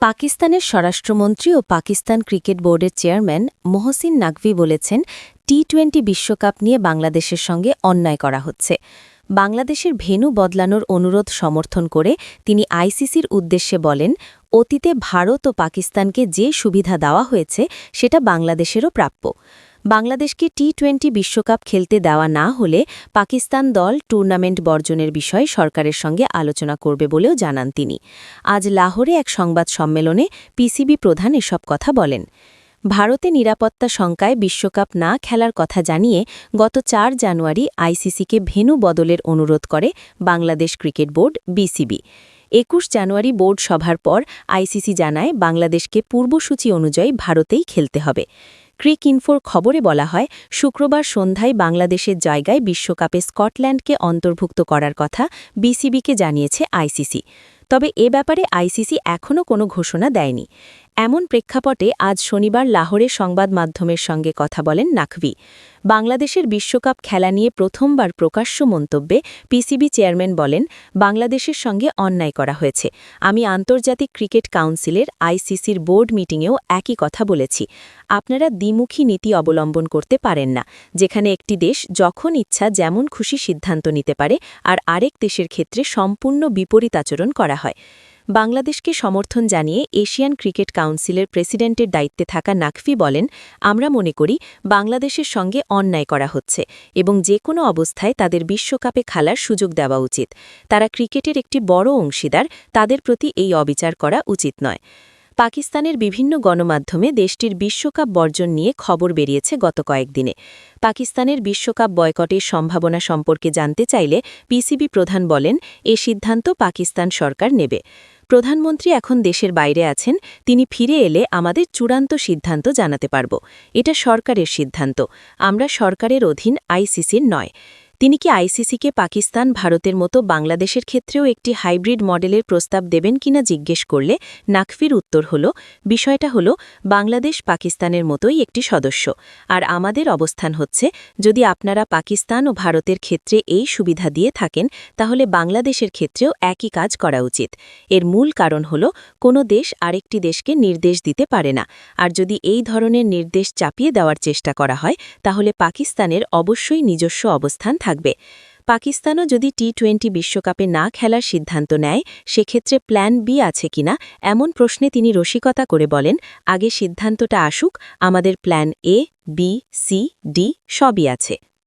পাকিস্তানের স্বরাষ্ট্রমন্ত্রী ও পাকিস্তান ক্রিকেট বোর্ডের চেয়ারম্যান মোহসিন নাকভি বলেছেন টি টোয়েন্টি বিশ্বকাপ নিয়ে বাংলাদেশের সঙ্গে অন্যায় করা হচ্ছে। বাংলাদেশের ভেনু বদলানোর অনুরোধ সমর্থন করে তিনি আইসিসির উদ্দেশ্যে বলেন, অতীতে ভারত ও পাকিস্তানকে যে সুবিধা দেওয়া হয়েছে, সেটা বাংলাদেশেরও প্রাপ্য। বাংলাদেশকে টি টোয়েন্টি বিশ্বকাপ খেলতে দেওয়া না হলে পাকিস্তান দল টুর্নামেন্ট বর্জনের বিষয়ে সরকারের সঙ্গে আলোচনা করবে বলেও জানান তিনি। আজ লাহোরে এক সংবাদ সম্মেলনে পিসিবি প্রধান এসব কথা বলেন। ভারতে নিরাপত্তা শঙ্কায় বিশ্বকাপ না খেলার কথা জানিয়ে গত চার জানুয়ারি আইসিসিকে ভেনু বদলের অনুরোধ করে বাংলাদেশ ক্রিকেট বোর্ড বিসিবি একুশ জানুয়ারি বোর্ড সভার পর আইসিসি জানায়, বাংলাদেশকে পূর্বসূচি অনুযায়ী ভারতেই খেলতে হবে। ক্রিক ইনফোর খবরে বলা হয়, শুক্রবার সন্ধ্যায় বাংলাদেশের জায়গায় বিশ্বকাপে স্কটল্যান্ডকে অন্তর্ভুক্ত করার কথা বিসিবিকে জানিয়েছে আইসিসি। তবে এ ব্যাপারে আইসিসি এখনও কোনো ঘোষণা দেয়নি। এমন প্রেক্ষাপটে আজ শনিবার লাহোরে সংবাদ মাধ্যমের সঙ্গে কথা বলেন নাকভি। বাংলাদেশের বিশ্বকাপ খেলা নিয়ে প্রথমবার প্রকাশ্য মন্তব্যে পিসিবি চেয়ারম্যান বলেন, বাংলাদেশের সঙ্গে অন্যায় করা হয়েছে। আমি আন্তর্জাতিক ক্রিকেট কাউন্সিলের আইসিসির বোর্ড মিটিংয়েও একই কথা বলেছি। আপনারা দ্বিমুখী নীতি অবলম্বন করতে পারেন না, যেখানে একটি দেশ যখন ইচ্ছা যেমন খুশি সিদ্ধান্ত নিতে পারে, আর আরেক দেশের ক্ষেত্রে সম্পূর্ণ বিপরীত আচরণ করা হয়। বাংলাদেশকে সমর্থন জানিয়ে এশিয়ান ক্রিকেট কাউন্সিলের প্রেসিডেন্টের দায়িত্বে থাকা নাকফি বলেন, আমরা মনে করি বাংলাদেশের সঙ্গে অন্যায় করা হচ্ছে এবং যে কোনো অবস্থায় তাদের বিশ্বকাপে খেলার সুযোগ দেওয়া উচিত। তারা ক্রিকেটের একটি বড় অংশীদার, তাদের প্রতি এই অবিচার করা উচিত নয়। পাকিস্তানের বিভিন্ন গণমাধ্যমে দেশটির বিশ্বকাপ বর্জন নিয়ে খবর বেরিয়েছে গত কয়েকদিনে। পাকিস্তানের বিশ্বকাপ বয়কটের সম্ভাবনা সম্পর্কে জানতে চাইলে পিসিবি প্রধান বলেন, এ সিদ্ধান্ত পাকিস্তান সরকার নেবে। প্রধানমন্ত্রী এখন দেশের বাইরে আছেন, তিনি ফিরে এলে আমাদের চূড়ান্ত সিদ্ধান্ত জানাতে পারব। এটা সরকারের সিদ্ধান্ত, আমরা সরকারের অধীন আইসিসির নয়। তিনি কি আইসিসিকে পাকিস্তান, ভারতের মতো বাংলাদেশের ক্ষেত্রেও একটি হাইব্রিড মডেলের প্রস্তাব দেবেন কিনা জিজ্ঞেস করলে নাকফির উত্তর হল, বিষয়টা হল, বাংলাদেশ পাকিস্তানের মতোই একটি সদস্য। আর আমাদের অবস্থান হচ্ছে, যদি আপনারা পাকিস্তান ও ভারতের ক্ষেত্রে এই সুবিধা দিয়ে থাকেন, তাহলে বাংলাদেশের ক্ষেত্রেও একই কাজ করা উচিত। এর মূল কারণ হল, কোনো দেশ আরেকটি দেশকে নির্দেশ দিতে পারে না। আর যদি এই ধরনের নির্দেশ চাপিয়ে দেওয়ার চেষ্টা করা হয়, তাহলে পাকিস্তানের অবশ্যই নিজস্ব অবস্থান থাকবে। পাকিস্তানও যদি টি টোয়েন্টি বিশ্বকাপে না খেলার সিদ্ধান্ত নেয়, সেক্ষেত্রে প্ল্যান বি আছে কিনা এমন প্রশ্নে তিনি রসিকতা করে বলেন, আগে সিদ্ধান্তটা আসুক, আমাদের plan A, B, C, D সবই আছে।